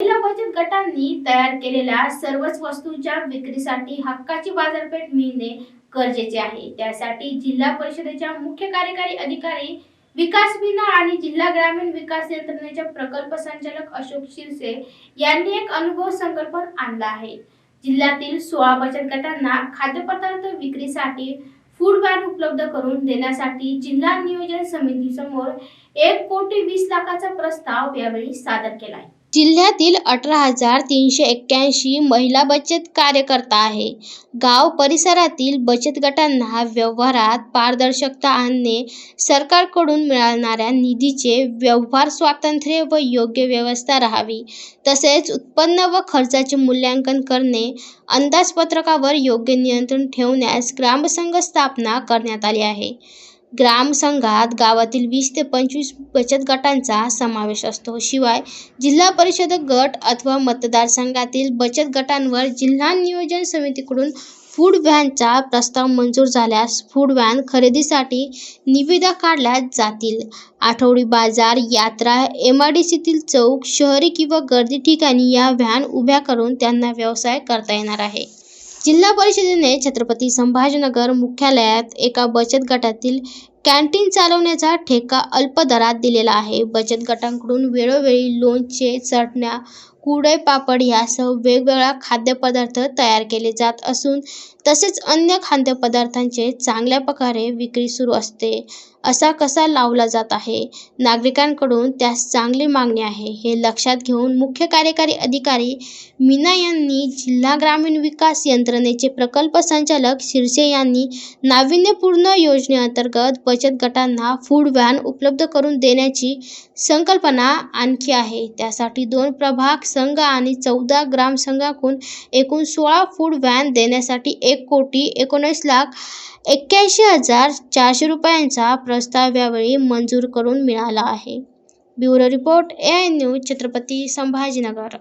महिला बचत गटांनी तयार केलेल्या सर्वच वस्तूंच्या विक्रीसाठी हक्काची बाजारपेठ मिळणे गरजेचे आहे. त्यासाठी जिल्हा परिषदेच्या मुख्य कार्यकारी अधिकारी विकास मीना आणि जिल्हा ग्रामीण विकास यंत्रणेचे प्रकल्प संचालक अशोक शिरसे यांनी एक अनुभव संकल्पन आणला आहे. जिल्ह्यातील सोळा बचत गटांना खाद्यपदार्थ विक्रीसाठी फूड व्हॅन उपलब्ध करून देण्यासाठी जिल्हा नियोजन समितीसमोर एक कोटी वीस लाखाचा प्रस्ताव यावेळी सादर केला आहे. जिल्ह्यातील अठरा हजार तीनशे एक्क्याऐंशी महिला बचत कार्यकर्ता आहे. गाव परिसरातील बचत गटांना व्यवहारात पारदर्शकता आणणे सरकारकडून मिळणाऱ्या निधीचे व्यवहार स्वातंत्र्य व योग्य व्यवस्था राहावी तसेच उत्पन्न व खर्चाचे मूल्यांकन करणे अंदाजपत्रकावर योग्य नियंत्रण ठेवण्यास ग्रामसंघ स्थापना करण्यात आली आहे. ग्रामसंघात गावातील वीस ते पंचवीस बचत गटांचा समावेश असतो. शिवाय जिल्हा परिषद गट अथवा मतदारसंघातील बचत गटांवर जिल्हा नियोजन समितीकडून फूड व्हॅनचा प्रस्ताव मंजूर झाल्यास फूड व्हॅन खरेदीसाठी निविदा काढल्या जातील. आठवडी बाजार यात्रा एम आय डी सीतील चौक शहरी किंवा गर्दी ठिकाणी या व्हॅन उभ्या करून त्यांना व्यवसाय करता येणार आहे. जिल्हा परिषदेने छत्रपती संभाजीनगर मुख्यालयात एका बचत गटातील कॅन्टीन चालवण्याचा ठेका अल्प दरात दिलेला आहे. बचत गटांकडून वेळोवेळी लोणचे चटण्या कुरडई पापड यासह वेगवेगळ्या खाद्यपदार्थ तयार केले जात असून तसेच अन्य खाद्यपदार्थांचे चांगल्या प्रकारे विक्री सुरू असते. असा कसा लावला जात आहे? नागरिकांकडून त्यास चांगली मागणी आहे. हे लक्षात घेऊन मुख्य कार्यकारी अधिकारी मीना यांनी जिल्हा ग्रामीण विकास यंत्रणेचे प्रकल्प संचालक शिरसे यांनी नाविन्यपूर्ण योजनेअंतर्गत बचत बचत गटांना फूड व्हॅन उपलब्ध करून देण्याची संकल्पना आणखी आहे. त्यासाठी दोन प्रभाग संघ आणि चौदा ग्रामसंघांकडून एकूण सोळा फूड व्हॅन देण्यासाठी एक कोटी एकोणीस लाख एक्क्याऐंशी हजार चारशे रुपयांचा प्रस्ताव यावेळी मंजूर करून मिळाला आहे. Bureau report A I news Chhatrapati Sambhajinagar.